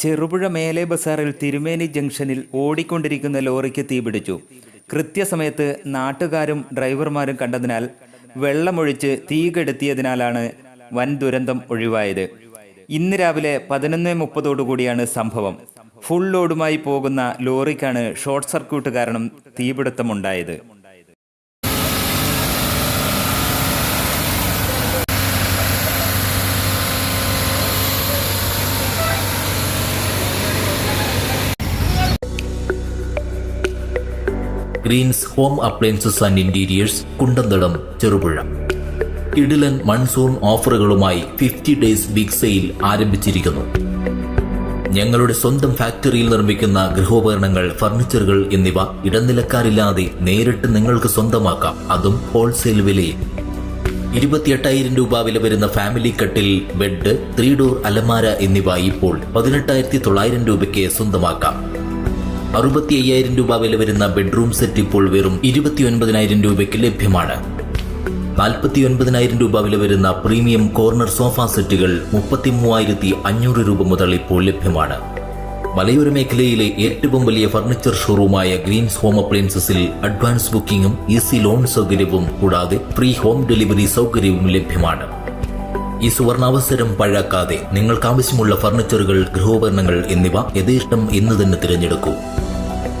ചെറുപുഴ മേലെ ബസാറിൽ തിരുമേനി ജംഗ്ഷനിൽ ഓടിക്കൊണ്ടിരിക്കുന്ന ലോറിക്ക് തീപിടിച്ചു കൃത്യസമയത്ത് നാട്ടുകാരും ഡ്രൈവർമാരും കണ്ടതിനാൽ വെള്ളമൊഴിച്ച് തീ കെടുത്തിയതിനാലാണ് വൻ ദുരന്തം ഒഴിവായത്. ഇന്ന് രാവിലെ പതിനൊന്ന് മുപ്പതോടുകൂടിയാണ് സംഭവം. ഫുൾ ലോഡുമായി പോകുന്ന ലോറിക്കാണ് ഷോർട്ട് സർക്യൂട്ട് കാരണം തീപിടുത്തമുണ്ടായത്. Greens home appliances and interiors Kundamthalam Cherupuzha കിടിലൻ മൺസൂൺ ഓഫറുകളുമായി ഫിഫ്റ്റി ഡേയ്സ് ബിഗ് സെയിൽ ആരംഭിച്ചിരിക്കുന്നു. ഞങ്ങളുടെ സ്വന്തം ഫാക്ടറിയിൽ നിർമ്മിക്കുന്ന ഗൃഹോപകരണങ്ങൾ ഫർണിച്ചറുകൾ എന്നിവ ഇടനിലക്കാരില്ലാതെ നേരിട്ട് നിങ്ങൾക്ക് സ്വന്തമാക്കാം. അതും ഹോൾസെയിൽ വിലയിൽ. ഇരുപത്തിയെട്ടായിരം രൂപ വില വരുന്ന ഫാമിലി കട്ടിൽ ബെഡ് ത്രീ ഡോർ അലമാര എന്നിവ ഇപ്പോൾ പതിനെട്ടായിരത്തി തൊള്ളായിരം രൂപയ്ക്ക് സ്വന്തമാക്കാം. അറുപത്തി അയ്യായിരം രൂപ വില വരുന്ന ബെഡ്റൂം സെറ്റ് ഇപ്പോൾ വെറും ഇരുപത്തിയൊൻപതിനായിരം രൂപയ്ക്ക് ലഭ്യമാണ്. നാൽപ്പത്തി ഒൻപതിനായിരം രൂപ വില വരുന്ന പ്രീമിയം കോർണർ സോഫ സെറ്റുകൾ മുപ്പത്തി മൂവായിരത്തി അഞ്ഞൂറ് രൂപ മുതൽ ഇപ്പോൾ ലഭ്യമാണ്. മലയോര മേഖലയിലെ ഏറ്റവും വലിയ ഫർണിച്ചർ ഷോറൂമായ ഗ്രീൻസ് ഹോം അപ്ലയൻസസിൽ അഡ്വാൻസ് ബുക്കിംഗും ഈസി ലോൺ സൗകര്യവും കൂടാതെ ഫ്രീ ഹോം ഡെലിവറി സൗകര്യവും ലഭ്യമാണ്. ഈ സുവർണാവസരം പഴാക്കാതെ നിങ്ങൾക്ക് ആവശ്യമുള്ള ഫർണിച്ചറുകൾ ഗൃഹോപകരണങ്ങൾ എന്നിവ യഥേഷ്ടം ഇന്ന് തന്നെ തിരഞ്ഞെടുക്കൂ.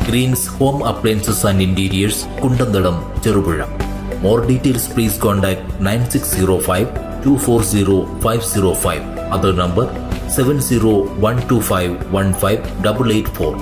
Greens home appliances and interiors Kundanthadam Cherupuzha more details please contact nine six zero five two four zero five zero five other number seven zero one two five one five double eight four